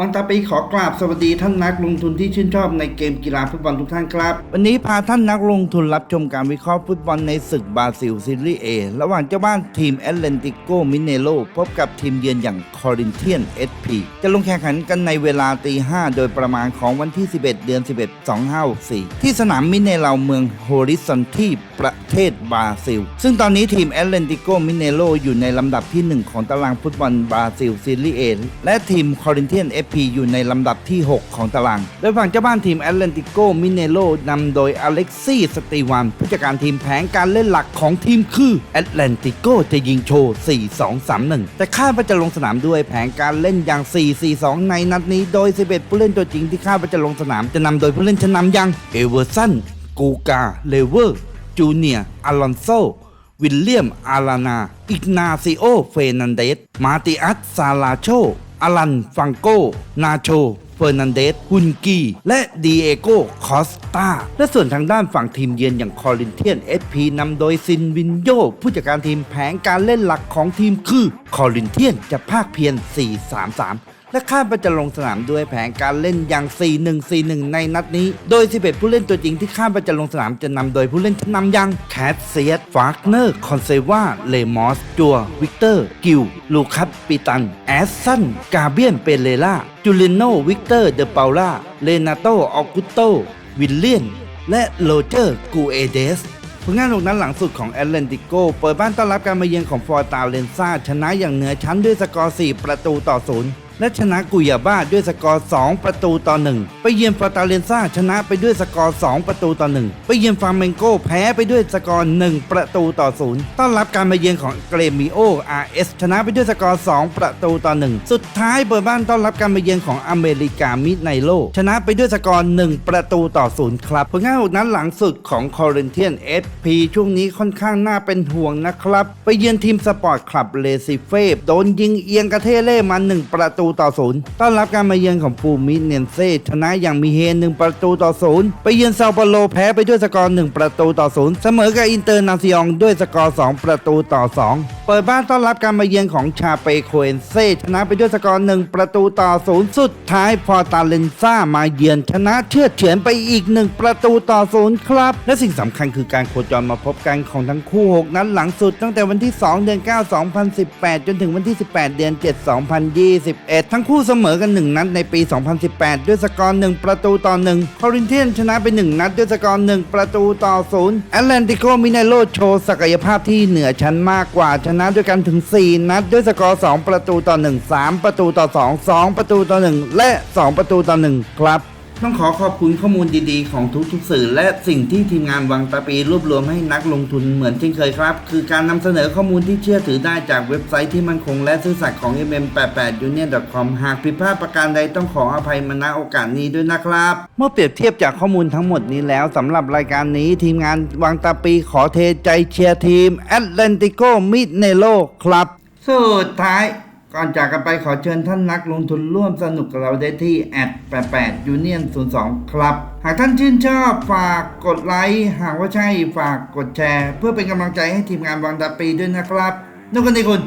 วังตาปีขอกราบสวัสดีท่านนักลงทุนที่ชื่นชอบในเกมกีฬาฟุตบอลทุกท่านครับ วันนี้พาท่านนักลงทุนรับชมการวิเคราะห์ฟุตบอลในศึกบราซิลซีรีส์ A ระหว่างเจ้าบ้านทีมแอตเลนติโกมิเนโลพบกับทีมเยือนอย่างคอรินเทียน SP จะลงแข่งขันกันในเวลาตี5โดยประมาณของวันที่ 11 เดือน 11 2564 ที่สนามมิเนเลาเมืองโฮริซอนที่ประเทศบราซิล ซึ่งตอนนี้ทีมแอตเลนติโกมิเนโลอยู่ในลำดับที่ 1 ของตารางฟุตบอลบราซิลซีรีส์ A และทีมคอรินเทียน FP ออยู่ในลำดับที่ 6 ของตาราง โดยฝั่งเจ้าบ้านทีมแอตเลนติโกมิเนโลนำโดยอเล็กซี่สตีวานผู้จัดการทีมแผนการเล่นหลักของทีมคือแอตแลนติโกจะยิงโชว์ 4-2-3-1 แต่คาดว่าจะลงสนามด้วยแผนการเล่นอย่าง 4-4-2 ในนัดนี้โดย 11 ผู้เล่นตัวจริงที่คาดว่าจะลงสนามจะนำโดยผู้เล่นชั้นนำอย่างเอเวอร์สันกูกาเลเวอร์จูเนียร์อลอนโซวิลเลียม อารานา อิกนาซิโอ เฟนันเดส มาติอัสซาลาโช อลันฟังโก นาโช เฟอร์นันเดสฮุนกีและดีเอโกคอสตา และส่วนทางด้านฝั่งทีมเยือนอย่างคอรินเทียนเอสพีนำโดยซินวินโย ผู้จัดการทีมแผนการเล่นหลักของทีมคือ คอรินเทียนจะภาคเพียน 4-3-3 และคาดว่าจะลงสนามด้วยแผนการเล่นอย่าง 4-1-4-1 ในนัดนี้ โดย 11 ผู้เล่นตัวจริงที่คาดว่าจะลงสนามจะนำโดยผู้เล่นชั้นำอย่างแคทเซียสฟาร์กเนอร์ คอนเซวาเลมอส จัว วิกเตอร์ กิล ลูคัสปิตัน แอสซัน กาเบียน เปเรล่า จูเลโน วิกเตอร์ เดเปาล่า เลนาโตออกุโต วิลเลียน และโรเจอร์ กูเอเดสผลงานลงนั้นหลังสุดของแอตแลนติโกเปิดบ้านต้อนรับการมาเยือนของฟอร์ตาเลนซาชนะอย่างเหนือชั้นด้วยสกอร์ 4 ประตูต่อศูนย์ และชนะกุยาบ้าด้วยสกอร์ 2 ประตูต่อ 1 ไปเยือนฟอร์ตาเลนซาชนะไปด้วยสกอร์ 2 ประตูต่อ 1 ไปเยือนฟาร์เมนโกแพ้ไปด้วยสกอร์ 1 ประตูต่อศูนย์ต้อนรับการมาเยือนของเกรมิโอ RS ชนะไปด้วยสกอร์ 2 ประตูต่อ 1 สุดท้ายเปิดบ้านต้อนรับการมาเยือนของอเมริกามิดไนโลชนะไปด้วยสกอร์ 1 ประตูต่อศูนย์ครับผลงานนั้นหลังสุดของคอรินเทียน SP ช่วงนี้ค่อนข้างน่าเป็นห่วงนะครับ ไปเยือนทีมสปอร์ตคลับเลซิเฟบโดนยิงเอียงกระเทเล่มา 1 ประตูต่อศูนย์ต้อนรับการมาเยือนของปูมิเนนเซ่ชนะอย่างมีเฮหนึ่งประตูต่อศูนย์ไปเยือนเซาเปโลแพ้ไปด้วยสกอร์หนึ่งประตูต่อศูนย์เสมอกับอินเตอร์นาซิองด้วยสกอร์สองประตูต่อสอง เปิดบ้านต้อนรับการมาเยือนของชาเปโคเอนเซชนะไปด้วยสกอร์1ประตูต่อศูนย์สุดท้ายพอตาเลนซ่ามาเยือนชนะเชื่อเฉือนไปอีก1ประตูต่อศูนย์ครับ และสิ่งสำคัญคือการโคจรมาพบกันของทั้งคู่ 6 นัดหลังสุดตั้งแต่วันที่ 2 เดือน 9 2018 จนถึงวันที่ 18 เดือน 7 2021 ทั้งคู่เสมอกัน 1 นัดในปี 2018 ด้วยสกอร์1ประตูต่อ1คอรินเทียนชนะไป 1 นัดด้วยสกอร์1ประตูต่อ0แอตแลนติโกมิเนโลโชว์ศักยภาพที่เหนือชั้นมากกว่าชนะด้วยกันถึง 4 นัดด้วยสกอร์ 2 ประตูต่อ 1 3 ประตูต่อ 2 2 ประตูต่อ 1 และ 2 ประตูต่อ 1 ครับ ต้องขอขอบคุณข้อมูลดีๆ ของทุกๆสื่อ และสิ่งที่ทีมงานวังตาปีรวบรวมให้นักลงทุนเหมือนเช่นเคยครับ คือการนำเสนอข้อมูลที่เชื่อถือได้จากเว็บไซต์ที่มั่นคงและซื่อสัตย์ของ mm88union.com หากผิดพลาดประการใดต้องขออภัยมาณโอกาสนี้ด้วยนะครับ เมื่อเปรียบเทียบจากข้อมูลทั้งหมดนี้แล้วสำหรับรายการนี้ทีมงานวังตาปีขอเทใจเชียร์ทีม Atlantico Midnelo ครับ สุดท้าย ก่อนจากกันไปขอเชิญท่านนักลงทุนร่วมสนุกกับเราได้ที่88 Union 02 ครับ หากท่านชื่นชอบฝากกดไลค์หากว่าใช่ฝากกดแชร์ เพื่อเป็นกำลังใจให้ทีมงานวังตาปีด้วยนะครับนุกกันดีคุณ